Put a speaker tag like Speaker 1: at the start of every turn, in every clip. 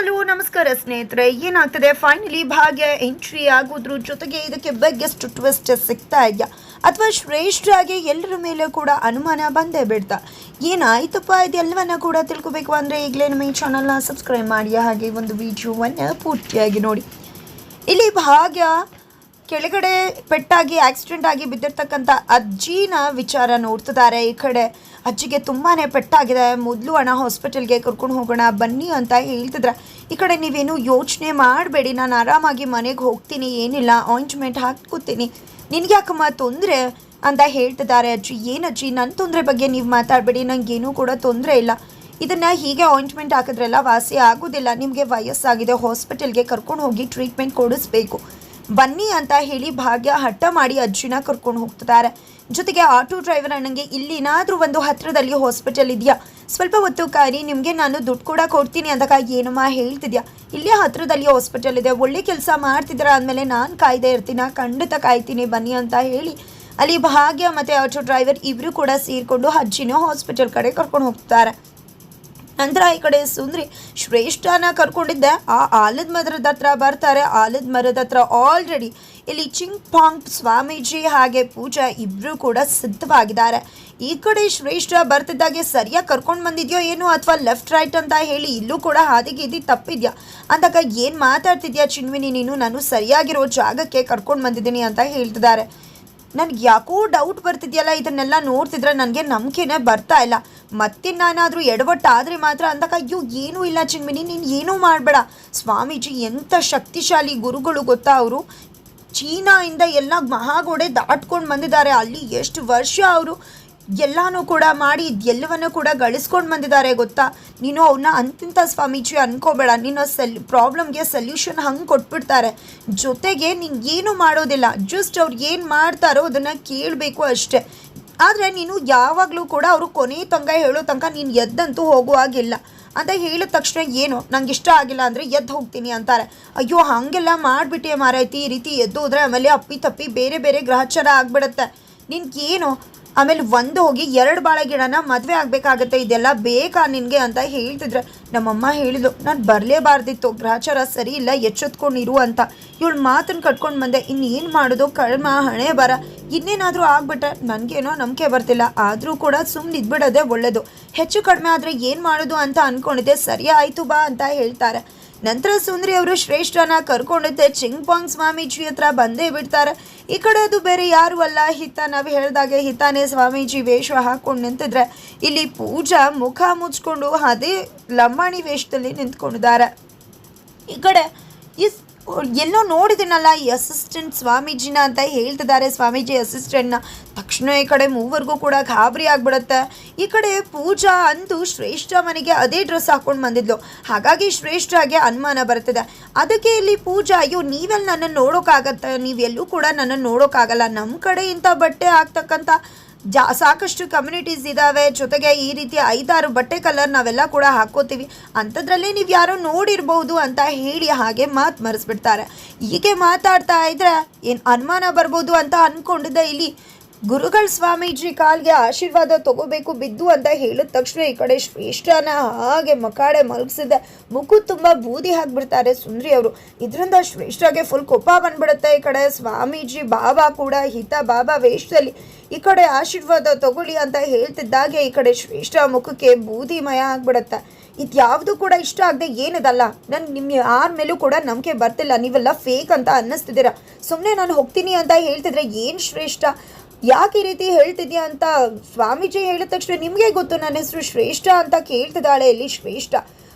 Speaker 1: Hello, ನಮಸ್ಕಾರ ಸ್ನೇಹಿತರೆ. ಏನಾಗ್ತದೆ? ಫೈನಲಿ ಭಾಗ್ಯ ಎಂಟ್ರಿ ಆಗೋದ್ರ ಜೊತೆಗೆ ಇದಕ್ಕೆ ಬೆಗ್ಗೆಸ್ಟ್ ಟ್ವಿಸ್ಟ್ ಸಿಗ್ತಾ ಇದೆಯಾ? ಅಥವಾ ಶ್ರೇಷ್ಠರಾಗಿ ಎಲ್ಲರ ಮೇಲೆ ಕೂಡ ಅನುಮಾನ ಬಂದೇ ಬಿಡ್ತಾ? ಏನಾಯ್ತಪ್ಪ ಇದೆಲ್ಲವನ್ನ ಕೂಡ ತಿಳ್ಕೊಬೇಕು ಅಂದರೆ ಈಗಲೇ ನಮ್ಮ ಈ ಚಾನಲ್ನ ಸಬ್ಸ್ಕ್ರೈಬ್ ಮಾಡಿ. ಹಾಗೆ ಒಂದು ವಿಡಿಯೋವನ್ನು ಪೂರ್ತಿಯಾಗಿ ನೋಡಿ. ಇಲ್ಲಿ ಭಾಗ್ಯ ಕೆಳಗಡೆ ಪೆಟ್ಟಾಗಿ ಆಕ್ಸಿಡೆಂಟ್ ಆಗಿ ಬಿದ್ದಿರ್ತಕ್ಕಂಥ ಅಜ್ಜಿನ ವಿಚಾರ ನೋಡ್ತಿದ್ದಾರೆ. ಈ ಕಡೆ ಅಜ್ಜಿಗೆ ತುಂಬಾ ಪೆಟ್ಟಾಗಿದೆ. ಮೊದಲು ಅಣ್ಣ ಹಾಸ್ಪಿಟಲ್ಗೆ ಕರ್ಕೊಂಡು ಹೋಗೋಣ ಬನ್ನಿ ಅಂತ ಹೇಳ್ತಿದ್ರೆ. ಈ ಕಡೆ ನೀವೇನು ಯೋಚನೆ ಮಾಡಬೇಡಿ. ನಾನು ಆರಾಮಾಗಿ ಮನೆಗೆ ಹೋಗ್ತೀನಿ, ಏನಿಲ್ಲ ಆಯಿಂಟ್ಮೆಂಟ್ ಹಾಕ್ಕೋತೀನಿ ನಿನ್ಗೆ ಯಾಕಮ್ಮ ತೊಂದರೆ? ಅಂತ ಹೇಳ್ತಿದ್ದಾರೆ ಅಜ್ಜಿ. ಏನು ಅಜ್ಜಿ ನನ್ನ ತೊಂದರೆ ಬಗ್ಗೆ ನೀವು ಮಾತಾಡಬೇಡಿ. ನನಗೇನೂ ಕೂಡ ತೊಂದರೆ ಇಲ್ಲ. ಇದನ್ನು ಹೀಗೆ ಆಯಿಂಟ್ಮೆಂಟ್ ಹಾಕಿದ್ರೆಲ್ಲ ವಾಸಿ ಆಗೋದಿಲ್ಲ. ನಿಮಗೆ ವಯಸ್ಸಾಗಿದೆ ಹಾಸ್ಪಿಟಲ್ಗೆ ಕರ್ಕೊಂಡು ಹೋಗಿ ಟ್ರೀಟ್ಮೆಂಟ್ ಕೊಡಿಸ್ಬೇಕು. ಬನ್ನಿ ಅಂತ ಹೇಳಿ ಭಾಗ್ಯ ಹಠ ಮಾಡಿ ಅಜ್ಜಿನ ಕರ್ಕೊಂಡು ಹೋಗ್ತಿದ್ದಾರೆ. ಜೊತೆಗೆ ಆಟೋ ಡ್ರೈವರ್ ಅಣ್ಣಂಗೆ ಇಲ್ಲಿನಾದರೂ ಒಂದು ಹತ್ತಿರದಲ್ಲಿ ಹಾಸ್ಪಿಟಲ್ ಇದೆಯಾ? ಸ್ವಲ್ಪ ಹೊತ್ತು ಕಾರಿ ನಿಮಗೆ ನಾನು ದುಡ್ಡು ಕೂಡ ಕೊಡ್ತೀನಿ ಅಂದಾಗ ಏನಮ್ಮ ಹೇಳ್ತಿದ್ಯಾ? ಇಲ್ಲೇ ಹತ್ತಿರದಲ್ಲಿ ಹಾಸ್ಪಿಟಲ್ ಇದೆ, ಒಳ್ಳೆ ಕೆಲಸ ಮಾಡ್ತಿದ್ದೀರಾ ಅಂದಮೇಲೆ ನಾನು ಕಾಯ್ದೆ ಇರ್ತೀನ? ಖಂಡಿತ ಕಾಯ್ತೀನಿ, ಬನ್ನಿ ಅಂತ ಹೇಳಿ. ಅಲ್ಲಿ ಭಾಗ್ಯ ಮತ್ತು ಆಟೋ ಡ್ರೈವರ್ ಇಬ್ಬರು ಕೂಡ ಸೇರಿಕೊಂಡು ಅಜ್ಜಿನ ಹಾಸ್ಪಿಟಲ್ ಕಡೆ ಕರ್ಕೊಂಡು ಹೋಗ್ತಾರೆ ನಂತರ ಈ ಕಡೆ ಸುಂದ್ರಿ ಶ್ರೇಷ್ಠನ ಕರ್ಕೊಂಡಿದ್ದೆ. ಆ ಆಲದ ಮರದ ಹತ್ರ ಬರ್ತಾರೆ. ಆಲದ ಮರದ ಹತ್ರ ಆಲ್ರೆಡಿ ಇಲ್ಲಿ ಚಿಂಗ್ ಪಾಂಗ್ ಸ್ವಾಮೀಜಿ ಹಾಗೆ ಪೂಜಾ ಇಬ್ಬರು ಕೂಡ ಸಿದ್ಧವಾಗಿದ್ದಾರೆ. ಈ ಕಡೆ ಶ್ರೇಷ್ಠ ಬರ್ತಿದ್ದಾಗೆ ಸರಿಯಾಗಿ ಕರ್ಕೊಂಡು ಬಂದಿದ್ಯೋ ಏನು ಅಥವಾ ಲೆಫ್ಟ್ ರೈಟ್ ಅಂತ ಹೇಳಿ ಇಲ್ಲೂ ಕೂಡ ಹಾದಿಗೆ ಇದ್ದು ತಪ್ಪಿದ್ಯಾ? ಅಂದಾಗ ಏನು ಮಾತಾಡ್ತಿದ್ಯಾ ಚಿನ್ವಿನಿ? ನೀನು ನಾನು ಸರಿಯಾಗಿರೋ ಜಾಗಕ್ಕೆ ಕರ್ಕೊಂಡು ಬಂದಿದ್ದೀನಿ ಅಂತ ಹೇಳ್ತಿದ್ದಾರೆ. ನನಗೆ ಯಾಕೋ ಡೌಟ್ ಬರ್ತಿದೆಯಲ್ಲ, ಇದನ್ನೆಲ್ಲ ನೋಡ್ತಿದ್ರೆ ನನಗೆ ನಂಬಿಕೆನೇ ಬರ್ತಾ ಇಲ್ಲ. ಮತ್ತೆ ನಾನಾದರೂ ಎಡವಟ್ಟಾದರೆ ಮಾತ್ರ ಅಂದಾಗ, ಅಯ್ಯೋ, ಏನೂ ಇಲ್ಲ ಚಿನ್ಮಿನಿ, ನೀನು ಏನೂ ಮಾಡಬೇಡ. ಸ್ವಾಮೀಜಿ ಎಂಥ ಶಕ್ತಿಶಾಲಿ ಗುರುಗಳು ಗೊತ್ತಾ ಅವರು? ಚೀನಾಯಿಂದ ಎಲ್ಲ ಮಹಾಗೋಡೆ ದಾಟ್ಕೊಂಡು ಬಂದಿದ್ದಾರೆ. ಅಲ್ಲಿ ಎಷ್ಟು ವರ್ಷ ಅವರು? ಎಲ್ಲನೂ ಕೂಡ ಮಾಡಿ ಎಲ್ಲವನ್ನು ಕೂಡ ಗಳಿಸ್ಕೊಂಡು ಬಂದಿದ್ದಾರೆ ಗೊತ್ತಾ? ನೀನು ಅವನ್ನ ಅಂತಿಂತ ಸ್ವಾಮೀಜಿ ಅನ್ಕೋಬೇಡ. ನೀನು ಸೆಲ್, ಪ್ರಾಬ್ಲಮ್ಗೆ ಸೊಲ್ಯೂಷನ್ ಹಂಗೆ ಕೊಟ್ಬಿಡ್ತಾರೆ. ಜೊತೆಗೆ ನೀನು ಏನು ಮಾಡೋದಿಲ್ಲ. ಜಸ್ಟ್ ಅವ್ರು ಏನು ಮಾಡ್ತಾರೋ ಅದನ್ನು ಕೇಳಬೇಕು ಅಷ್ಟೇ. ಆದರೆ ನೀನು ಯಾವಾಗಲೂ ಕೂಡ ಅವರು ಕೊನೆ ತಂಗ ಹೇಳೋ ತನಕ ನೀನು ಎದ್ದಂತೂ ಹೋಗುವಾಗಿಲ್ಲ ಅಂತ ಹೇಳಿದ ತಕ್ಷಣ ಏನು? ನಂಗೆ ಇಷ್ಟ ಆಗಿಲ್ಲ ಅಂದರೆ ಎದ್ದು ಹೋಗ್ತೀನಿ ಅಂತಾರೆ. ಅಯ್ಯೋ, ಹಾಗೆಲ್ಲ ಮಾಡಿಬಿಟ್ಟೆ ಮಾರೈತಿ ಈ ರೀತಿ ಎದ್ದು ಹೋದರೆ ಆಮೇಲೆ ಅಪ್ಪಿ ತಪ್ಪಿ ಬೇರೆ ಬೇರೆ ಗ್ರಹಚಾರ ಆಗಿಬಿಡುತ್ತೆ. ನಿನ್ಗೇನು? ಆಮೇಲೆ ಒಂದು ಹೋಗಿ ಎರಡು ಬಾಳೆ ಗಿಡನ ಮದುವೆ ಆಗಬೇಕಾಗತ್ತೆ, ಇದೆಲ್ಲ ಬೇಕಾ ನಿನಗೆ ಅಂತ ಹೇಳ್ತಿದ್ರೆ, ನಮ್ಮಮ್ಮ ಹೇಳಿದ್ರು ನಾನು ಬರಲೇಬಾರ್ದಿತ್ತು, ಗ್ರಹಚಾರ ಸರಿ ಇಲ್ಲ, ಎಚ್ಚೆತ್ಕೊಂಡಿರು ಅಂತ. ಇವಳು ಮಾತನ್ನು ಕಟ್ಕೊಂಡು ಬಂದೆ, ಇನ್ನೇನು ಮಾಡೋದು, ಕಳ್ಮ, ಹಣೆ ಬರ. ಇನ್ನೇನಾದರೂ ಆಗ್ಬಿಟ್ರೆ ನನಗೇನೋ ನಂಬಿಕೆ ಬರ್ತಿಲ್ಲ, ಆದರೂ ಕೂಡ ಸುಮ್ಮನೆ ಇದ್ಬಿಡೋದೇ ಒಳ್ಳೆಯದು ಹೆಚ್ಚು ಕಡಿಮೆ ಆದರೆ ಏನು ಮಾಡೋದು ಅಂತ ಅಂದ್ಕೊಂಡಿದ್ದೆ ಸರಿ, ಆಯಿತು, ಬಾ ಅಂತ ಹೇಳ್ತಾರೆ. ನಂತರ ಸುಂದರಿ ಅವರು ಶ್ರೇಷ್ಠನ ಕರ್ಕೊಂಡಿದ್ದೆ. ಚಿಂಗ್ಪಾಂಗ್ ಸ್ವಾಮೀಜಿ ಹತ್ರ ಬಂದೇ ಬಿಡ್ತಾರೆ. ಈ ಕಡೆ ಅದು ಬೇರೆ ಯಾರು ಅಲ್ಲ. ಹಿತ ನಾವು ಹೇಳಿದಾಗೆ ಹಿತಾನೇ ಸ್ವಾಮೀಜಿ ವೇಷ ಹಾಕೊಂಡು ನಿಂತಿದ್ರೆ. ಇಲ್ಲಿ ಪೂಜಾ ಮುಖ ಮುಚ್ಕೊಂಡು ಅದೇ ಲಂಬಾಣಿ ವೇಷದಲ್ಲಿ ನಿಂತ್ಕೊಂಡಿದ್ದಾರೆ. ಈ ಕಡೆ ಎಲ್ಲೋ ನೋಡಿದ್ದೀನಲ್ಲ ಈ ಅಸಿಸ್ಟೆಂಟ್ ಸ್ವಾಮೀಜಿನ ಅಂತ ಹೇಳ್ತಿದ್ದಾರೆ. ಸ್ವಾಮೀಜಿ ಅಸಿಸ್ಟೆಂಟ್ನ ತಕ್ಷಣ ಈ ಕಡೆ ಮೂವರಿಗೂ ಕೂಡ ಗಾಬರಿ ಆಗ್ಬಿಡುತ್ತೆ. ಈ ಕಡೆ ಪೂಜಾ ಅಂತೂ ಶ್ರೇಷ್ಠ ಮನೆಗೆ ಅದೇ ಡ್ರೆಸ್ ಹಾಕೊಂಡು ಬಂದಿದ್ಲು. ಹಾಗಾಗಿ ಶ್ರೇಷ್ಠಗೆ ಅನುಮಾನ ಬರ್ತದೆ ಅದಕ್ಕೆ ಇಲ್ಲಿ ಪೂಜಾ, ಅಯ್ಯೋ, ನೀವೆಲ್ಲ ನನ್ನನ್ನು ನೋಡೋಕ್ಕಾಗತ್ತೆ? ನೀವೆಲ್ಲೂ ಕೂಡ ನನ್ನನ್ನು ನೋಡೋಕ್ಕಾಗಲ್ಲ. ನಮ್ಮ ಕಡೆ ಇಂಥ ಬಟ್ಟೆ ಹಾಕ್ತಕ್ಕಂಥ ಜಾ, ಸಾಕಷ್ಟು ಕಮ್ಯುನಿಟೀಸ್ ಇದ್ದಾವೆ ಜೊತೆಗೆ ಈ ರೀತಿ ಐದಾರು ಬಟ್ಟೆ ಕಲರ್ ನಾವೆಲ್ಲ ಕೂಡ ಹಾಕೋತೀವಿ ಅಂಥದ್ರಲ್ಲಿ ನೀವು ಯಾರೋ ನೋಡಿರ್ಬೋದು ಅಂತ ಹೇಳಿ ಹಾಗೆ ಮಾತು ಮರೆಸ್ಬಿಡ್ತಾರೆ. ಹೀಗೆ ಮಾತಾಡ್ತಾ ಇದ್ರೆ ಏನು ಅನುಮಾನ ಬರ್ಬೋದು ಅಂತ ಅಂದ್ಕೊಂಡಿದ್ದೆ ಇಲ್ಲಿ. ಗುರುಗಳ ಸ್ವಾಮೀಜಿ ಕಾಲ್ಗೆ ಆಶೀರ್ವಾದ ತಗೋಬೇಕು, ಬಿದ್ದು ಅಂತ ಹೇಳಿದ ತಕ್ಷಣ ಈ ಕಡೆ ಶ್ರೇಷ್ಠನ ಹಾಗೆ ಮಕಾಡೆ ಮಲಗಿಸಿದ ಮುಖ ತುಂಬ ಬೂದಿ ಹಾಕ್ಬಿಡ್ತಾರೆ ಸುಂದ್ರಿ ಅವರು. ಇದರಿಂದ ಶ್ರೇಷ್ಠಗೆ ಫುಲ್ ಕೋಪ ಬಂದ್ಬಿಡುತ್ತೆ. ಈ ಕಡೆ ಸ್ವಾಮೀಜಿ ಬಾಬಾ ಕೂಡ ಹಿತ ಬಾಬಾ ವೇಷದಲ್ಲಿ ಈ ಕಡೆ ಆಶೀರ್ವಾದ ತಗೊಳ್ಳಿ ಅಂತ ಹೇಳ್ತಿದ್ದಾಗೆ ಈ ಕಡೆ ಶ್ರೇಷ್ಠ ಮುಖಕ್ಕೆ ಬೂದಿಮಯ ಆಗ್ಬಿಡುತ್ತೆ. ಇದು ಯಾವುದು ಕೂಡ ಇಷ್ಟ ಆಗದೆ ಏನದಲ್ಲ? ನಾನು ನಿಮ್ಮ ಯಾರ ಮೇಲೂ ಕೂಡ ನಂಬಿಕೆ ಬರ್ತಿಲ್ಲ. ನೀವೆಲ್ಲ ಫೇಕ್ ಅಂತ ಅನ್ನಿಸ್ತಿದ್ದೀರಾ? ಸುಮ್ಮನೆ ನಾನು ಹೋಗ್ತೀನಿ ಅಂತ ಹೇಳ್ತಿದ್ರೆ ಏನು ಶ್ರೇಷ್ಠ? ಯಾಕೆ ಈ ರೀತಿ ಹೇಳ್ತಿದ್ಯಾ ಅಂತ ಸ್ವಾಮೀಜಿ ಹೇಳಿದ ತಕ್ಷಣ ನಿಮಗೆ ಗೊತ್ತು, ನನ್ನ ಹೆಸರು ಶ್ರೇಷ್ಠ ಅಂತ ಕೇಳ್ತಿದ್ದಾಳೆ ಇಲ್ಲಿ ಶ್ರೇಷ್ಠ.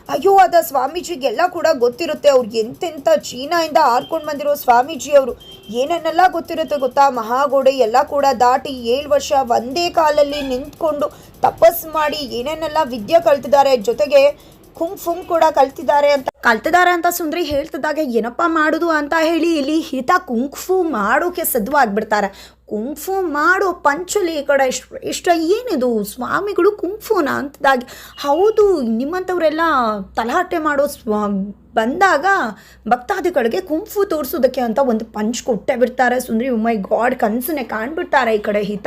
Speaker 1: ಅಯ್ಯೋ, ಅದ ಸ್ವಾಮೀಜಿಗೆಲ್ಲ ಕೂಡ ಗೊತ್ತಿರುತ್ತೆ, ಅವ್ರು ಎಂತೆಂಥ ಚೀನಾಯಿಂದ ಆರ್ಕೊಂಡು ಬಂದಿರೋ ಸ್ವಾಮೀಜಿ ಅವರು ಏನನ್ನೆಲ್ಲ ಗೊತ್ತಿರುತ್ತೆ ಗೊತ್ತಾ? ಮಹಾಗೋಡೆ ಎಲ್ಲ ಕೂಡ ದಾಟಿ ಏಳು ವರ್ಷ ಒಂದೇ ಕಾಲಲ್ಲಿ ನಿಂತ್ಕೊಂಡು ತಪಸ್ ಮಾಡಿ ಏನೇನೆಲ್ಲ ವಿದ್ಯೆ ಕಲ್ತಿದ್ದಾರೆ, ಜೊತೆಗೆ ಕುಂಗ್ ಫುಂಗ್ ಕೂಡ ಕಲ್ತಿದ್ದಾರೆ ಅಂತ. ಕಲ್ತಿದ್ದಾರೆ ಅಂತ ಸುಂದ್ರಿ ಹೇಳ್ತಿದ್ದಾಗ ಏನಪ್ಪ ಮಾಡೋದು ಅಂತ ಹೇಳಿ ಇಲ್ಲಿ ಹಿತ ಕುಂಗ್ಫು ಮಾಡೋಕೆ ಸಿದ್ಧವಾಗಿಬಿಡ್ತಾರೆ. ಕುಂಗ್ಫು ಮಾಡೋ ಪಂಚುಲಿ ಈ ಕಡೆ ಇಷ್ಟ ಏನಿದು? ಸ್ವಾಮಿಗಳು ಕುಂಫುನ ಅಂತದಾಗಿ. ಹೌದು, ನಿಮ್ಮಂಥವರೆಲ್ಲ ತಲಾಟೆ ಮಾಡೋ ಸ್ವಾ, ಬಂದಾಗ ಭಕ್ತಾದಿಗಳಿಗೆ ಕುಂಫು ತೋರಿಸೋದಕ್ಕೆ ಅಂತ ಒಂದು ಪಂಚ್ ಕೊಟ್ಟೆ ಬಿಡ್ತಾರೆ ಸುಂದ್ರಿ ಮೈ ಗಾಡ್ ಕನಸನ್ನೇ ಕಾಣ್ಬಿಡ್ತಾರೆ ಈ ಕಡೆ ಹಿತ.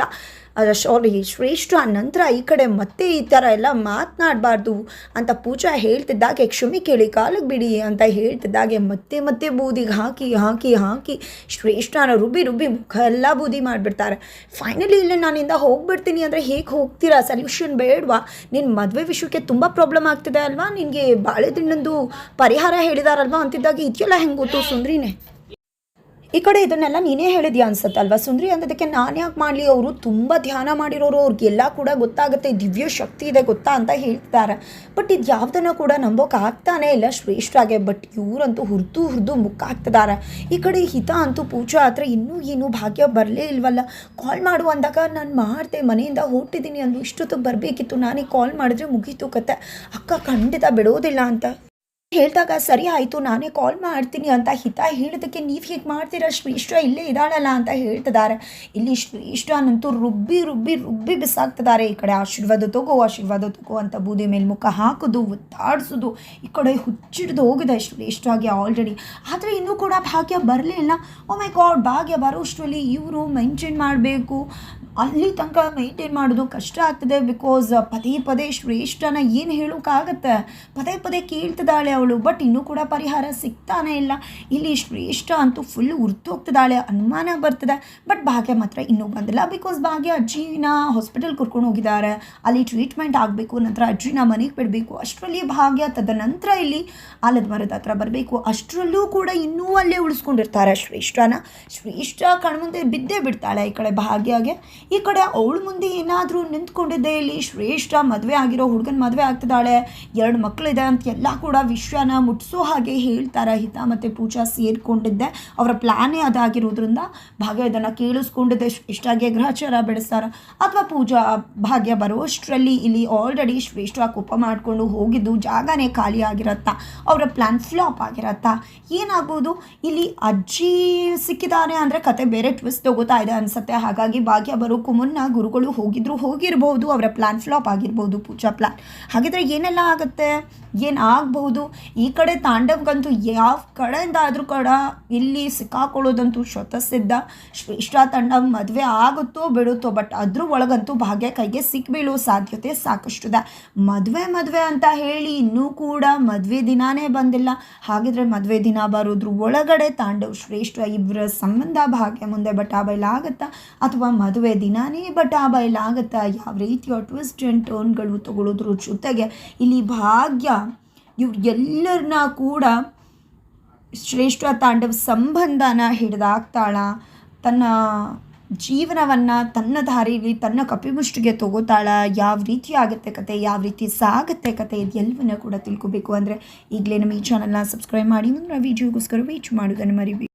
Speaker 1: ಸಾರಿ ಶ್ರೇಷ್ಠ ನಂತರ ಈ ಕಡೆ ಮತ್ತೆ ಈ ಥರ ಎಲ್ಲ ಮಾತನಾಡಬಾರ್ದು ಅಂತ ಪೂಜಾ ಹೇಳ್ತಿದ್ದಾಗೆ. ಕ್ಷಮೆ ಕೇಳಿ ಕಾಲಿಗೆ ಬಿಡಿ ಅಂತ ಹೇಳ್ತಿದ್ದಾಗೆ. ಮತ್ತೆ ಮತ್ತೆ ಬೂದಿಗೆ ಹಾಕಿ ಹಾಕಿ ಹಾಕಿ ಶ್ರೇಷ್ಠನ ರುಬ್ಬಿ ರುಬ್ಬಿ ಮುಖ ಎಲ್ಲ ಬೂದಿ ಮಾಡಿಬಿಡ್ತಾರೆ. ಫೈನಲಿ ಇಲ್ಲಿ ನಾನಿಂದ ಹೋಗ್ಬಿಡ್ತೀನಿ ಅಂದರೆ ಹೇಗೆ ಹೋಗ್ತೀರಾ? ಸಲ್ಯೂಷನ್ ಬೇಡವಾ? ನಿನ್ನ ಮದುವೆ ವಿಷಯಕ್ಕೆ ತುಂಬ ಪ್ರಾಬ್ಲಮ್ ಆಗ್ತಿದೆ ಅಲ್ವಾ? ನಿನಗೆ ಬಾಳೆದಿಣ್ಣಂದು ಪರಿಹಾರ ಹೇಳಿದಾರಲ್ವಾ ಅಂತಿದ್ದಾಗ? ಇದೆಯಲ್ಲ ಹೆಂಗೆ ಗೊತ್ತು ಸುಂದ್ರಿನೇ? ಈ ಕಡೆ ಇದನ್ನೆಲ್ಲ ನೀನೇ ಹೇಳಿದ್ಯಾ ಅನ್ಸುತ್ತಲ್ವಾ? ಸುಂದ್ರಿ ಅಂದದಕ್ಕೆ ನಾನು ಯಾಕೆ ಮಾಡಲಿ? ಅವರು ತುಂಬ ಧ್ಯಾನ ಮಾಡಿರೋರು. ಅವ್ರಿಗೆಲ್ಲ ಕೂಡ ಗೊತ್ತಾಗುತ್ತೆ. ದಿವ್ಯ ಶಕ್ತಿ ಇದೆ ಗೊತ್ತಾ ಅಂತ ಹೇಳ್ತಾರೆ. ಬಟ್ ಇದು ಯಾವುದನ್ನು ಕೂಡ ನಂಬೋಕೆ ಆಗ್ತಾನೇ ಇಲ್ಲ ಶ್ರೇಷ್ಠಾಗೆ ಬಟ್ ಇವರಂತೂ ಹುರಿದು ಹುರಿದು ಮುಖ ಹಾಕ್ತಿದ್ದಾರೆ ಈ ಕಡೆ ಹಿತ ಅಂತೂ ಪೂಜಾ ಹತ್ರ ಇನ್ನೂ ಏನು ಭಾಗ್ಯ ಬರಲೇ ಇಲ್ವಲ್ಲ. ಕಾಲ್ ಮಾಡು ಅಂದಾಗ ನಾನು ಮಾಡಿದೆ. ಮನೆಯಿಂದ ಹೊರಟಿದ್ದೀನಿ ಅಂದು ಇಷ್ಟೊತ್ತಿಗೆ ಬರಬೇಕಿತ್ತು. ನಾನೀಗ ಕಾಲ್ ಮಾಡಿದ್ರೆ ಮುಗೀತು ಕತೆ. ಅಕ್ಕ ಖಂಡಿತ ಬಿಡೋದಿಲ್ಲ ಅಂತ. ಹೇಳಿದಾಗ, ಸರಿ ಆಯಿತು, ನಾನೇ ಕಾಲ್ ಮಾಡ್ತೀನಿ ಅಂತ ಹಿತ ಹೇಳಿದಕ್ಕೆ ನೀವು ಹೀಗೆ ಮಾಡ್ತೀರಾ? ಶ್ರೇಷ್ಠ ಇಲ್ಲೇ ಇದ್ದಾಳಲ್ಲ ಅಂತ ಹೇಳ್ತಿದ್ದಾರೆ. ಇಲ್ಲಿ ಶ್ರೇಷ್ಠನಂತೂ ರುಬ್ಬಿ ರುಬ್ಬಿ ರುಬ್ಬಿ ಬಿಸಾಕ್ತಿದ್ದಾರೆ. ಈ ಕಡೆ ಆಶೀರ್ವಾದ ತಗೋ ಆಶೀರ್ವಾದ ತಗೋ ಅಂತ ಬೂದಿ ಮೇಲೆ ಮುಖ ಹಾಕೋದು ಒತ್ತಾಡಿಸೋದು ಈ ಕಡೆ ಹುಚ್ಚಿಡ್ದು ಹೋಗಿದೆ ಶ್ರೀಷ್ಟವಾಗಿ ಆಲ್ರೆಡಿ ಆದರೆ ಇನ್ನೂ ಕೂಡ ಭಾಗ್ಯ ಬರಲಿಲ್ಲ ಓ ಮೈ ಗಾಡ್ ಭಾಗ್ಯ ಬರೋಷ್ಟರಲ್ಲಿ ಇವರು ಮೈಂಟೇನ್ ಮಾಡಬೇಕು. ಅಲ್ಲಿ ತನಕ ಮೈಂಟೇನ್ ಮಾಡೋದು ಕಷ್ಟ ಆಗ್ತದೆ ಬಿಕಾಸ್ ಪದೇ ಪದೇ ಶ್ರೇಷ್ಠನ ಏನು ಹೇಳೋಕ್ಕಾಗತ್ತೆ ಪದೇ ಪದೇ ಕೇಳ್ತಿದ್ದಾಳೆ ಅವಳು ಬಟ್ ಇನ್ನೂ ಕೂಡ ಪರಿಹಾರ ಸಿಗ್ತಾನೆ ಇಲ್ಲ. ಇಲ್ಲಿ ಶ್ರೇಷ್ಠ ಅಂತೂ ಫುಲ್ ಹೋಗ್ತಿದ್ದಾಳೆ. ಅನುಮಾನ ಬರ್ತದೆ. ಬಟ್ ಭಾಗ್ಯ ಮಾತ್ರ ಇನ್ನೂ ಬಂದಿಲ್ಲ ಬಿಕಾಸ್ ಭಾಗ್ಯ ಅಜ್ಜಿನ ಹಾಸ್ಪಿಟಲ್ ಕರ್ಕೊಂಡು ಹೋಗಿದ್ದಾರೆ. ಅಲ್ಲಿ ಟ್ರೀಟ್ಮೆಂಟ್ ಆಗಬೇಕು, ನಂತರ ಅಜ್ಜಿನ ಮನೆಗೆ ಬಿಡಬೇಕು. ಅಷ್ಟರಲ್ಲಿ ಭಾಗ್ಯ ತದನಂತರ ಇಲ್ಲಿ ಆಲದ ಮರದ ಹತ್ರ ಬರಬೇಕು. ಅಷ್ಟರಲ್ಲೂ ಕೂಡ ಇನ್ನೂ ಅಲ್ಲೇ ಉಳಿಸ್ಕೊಂಡಿರ್ತಾರೆ ಶ್ರೇಷ್ಠನ. ಶ್ರೇಷ್ಠ ಕಣ್ಮುಂದೆ ಬಿದ್ದೇ ಬಿಡ್ತಾಳೆ ಈ ಕಡೆ ಭಾಗ್ಯಗೆ. ಈ ಕಡೆ ಅವಳ ಮುಂದೆ ಏನಾದರೂ ನಿಂತ್ಕೊಂಡಿದ್ದೆ ಇಲ್ಲಿ. ಶ್ರೇಷ್ಠ ಮದುವೆ ಆಗಿರೋ ಹುಡುಗನ ಮದುವೆ ಆಗ್ತಿದ್ದಾಳೆ. ಎರಡು ಮಕ್ಕಳಿದೆ ಅಂತ ಎಲ್ಲ ಕೂಡ ವಿಷಯನ ಮುಟ್ಸೋ ಹಾಗೆ ಹೇಳ್ತಾರೆ ಹಿತ ಮತ್ತು ಪೂಜಾ ಸೇರಿಕೊಂಡಿದ್ದೆ. ಅವರ ಪ್ಲ್ಯಾನೇ ಅದಾಗಿರೋದ್ರಿಂದ ಭಾಗ್ಯ ಇದನ್ನು ಕೇಳಿಸ್ಕೊಂಡಿದ್ದೆ. ಇಷ್ಟಾಗಿ ಗ್ರಹಚಾರ ಬೆಳೆಸ್ತಾರ? ಅಥವಾ ಪೂಜಾ ಭಾಗ್ಯ ಬರೋಷ್ಟರಲ್ಲಿ ಇಲ್ಲಿ ಆಲ್ರೆಡಿ ಶ್ರೇಷ್ಠ ಕೋಪ ಮಾಡಿಕೊಂಡು ಹೋಗಿದ್ದು ಜಾಗನೇ ಖಾಲಿ ಆಗಿರತ್ತಾ? ಅವರ ಪ್ಲ್ಯಾನ್ ಫ್ಲಾಪ್ ಆಗಿರತ್ತಾ? ಏನಾಗ್ಬೋದು? ಇಲ್ಲಿ ಅಜ್ಜಿ ಸಿಕ್ಕಿದ್ದಾರೆ ಅಂದರೆ ಕತೆ ಬೇರೆ ಟ್ವಿಸ್ಟ್ ತಗೋತಾ ಇದೆ ಅನಿಸುತ್ತೆ. ಹಾಗಾಗಿ ಭಾಗ್ಯ ಬರೋಕ್ಕೂ ಮುನ್ನ ಗುರುಗಳು ಹೋಗಿದ್ರು ಹೋಗಿರ್ಬೋದು. ಅವರ ಪ್ಲ್ಯಾನ್ ಫ್ಲಾಪ್ ಆಗಿರ್ಬೋದು ಪೂಜಾ ಪ್ಲ್ಯಾನ್ ಹಾಗಿದ್ರೆ ಏನೆಲ್ಲ ಆಗುತ್ತೆ? ಏನು ಆಗಬಹುದು ಈ ಕಡೆ ತಾಂಡವ್ಗಂತೂ ಯಾವ ಕಡೆಯಿಂದ ಆದರೂ ಕೂಡ ಇಲ್ಲಿ ಸಿಕ್ಕಾಕೊಳ್ಳೋದಂತೂ ಶತಸಿದ್ಧ. ಶ್ರೇಷ್ಠ ತಾಂಡವ್ ಮದುವೆ ಆಗುತ್ತೋ ಬಿಡುತ್ತೋ, ಬಟ್ ಅದ್ರ ಒಳಗಂತೂ ಭಾಗ್ಯ ಕೈಗೆ ಸಿಕ್ಬೀಳೋ ಸಾಧ್ಯತೆ ಸಾಕಷ್ಟಿದೆ. ಮದುವೆ ಮದುವೆ ಅಂತ ಹೇಳಿ ಇನ್ನೂ ಕೂಡ ಮದುವೆ ದಿನಾನೇ ಬಂದಿಲ್ಲ. ಹಾಗಿದ್ರೆ ಮದುವೆ ದಿನ ಬರೋದ್ರ ಒಳಗಡೆ ತಾಂಡವ್ ಶ್ರೇಷ್ಠ ಇಬ್ಬರ ಸಂಬಂಧ ಭಾಗ್ಯ ಮುಂದೆ ಬಟಾಬೈಲಾಗತ್ತಾ? ಅಥವಾ ಮದುವೆ ದಿನಾನೇ ಬಟಾಬೈಲಾಗತ್ತಾ? ಯಾವ ರೀತಿಯ ಟ್ವಿಸ್ಟ್ ಅಂಡ್ ಟರ್ನ್ಗಳು ತಗೊಳ್ಳೋದ್ರ ಜೊತೆಗೆ ಇಲ್ಲಿ ಭಾಗ್ಯ ಇವ್ರು ಎಲ್ಲರನ್ನ ಕೂಡ ಶ್ರೇಷ್ಠ ತಾಂಡವ ಸಂಬಂಧನ ಹಿಡಿದಾಗ್ತಾಳ ತನ್ನ ಜೀವನವನ್ನು ತನ್ನ ದಾರಿಲಿ, ತನ್ನ ಕಪಿಮುಷ್ಟಿಗೆ ತಗೋತಾಳ. ಯಾವ ರೀತಿ ಆಗುತ್ತೆ ಕತೆ, ಯಾವ ರೀತಿ ಸಾಗುತ್ತೆ ಕತೆ ಇದೆಲ್ಲವನ್ನ ಕೂಡ ತಿಳ್ಕೊಬೇಕು. ಅಂದರೆ ಈಗಲೇ ನಮ್ಮ ಈ ಚಾನಲ್ನ ಸಬ್ಸ್ಕ್ರೈಬ್ ಮಾಡಿ, ಮುಂದಿನ ವೀಡಿಯೋಗೋಸ್ಕರ ವೀಚ್ ಮಾಡೋದನ್ನು ಮರಿಬೇಡಿ.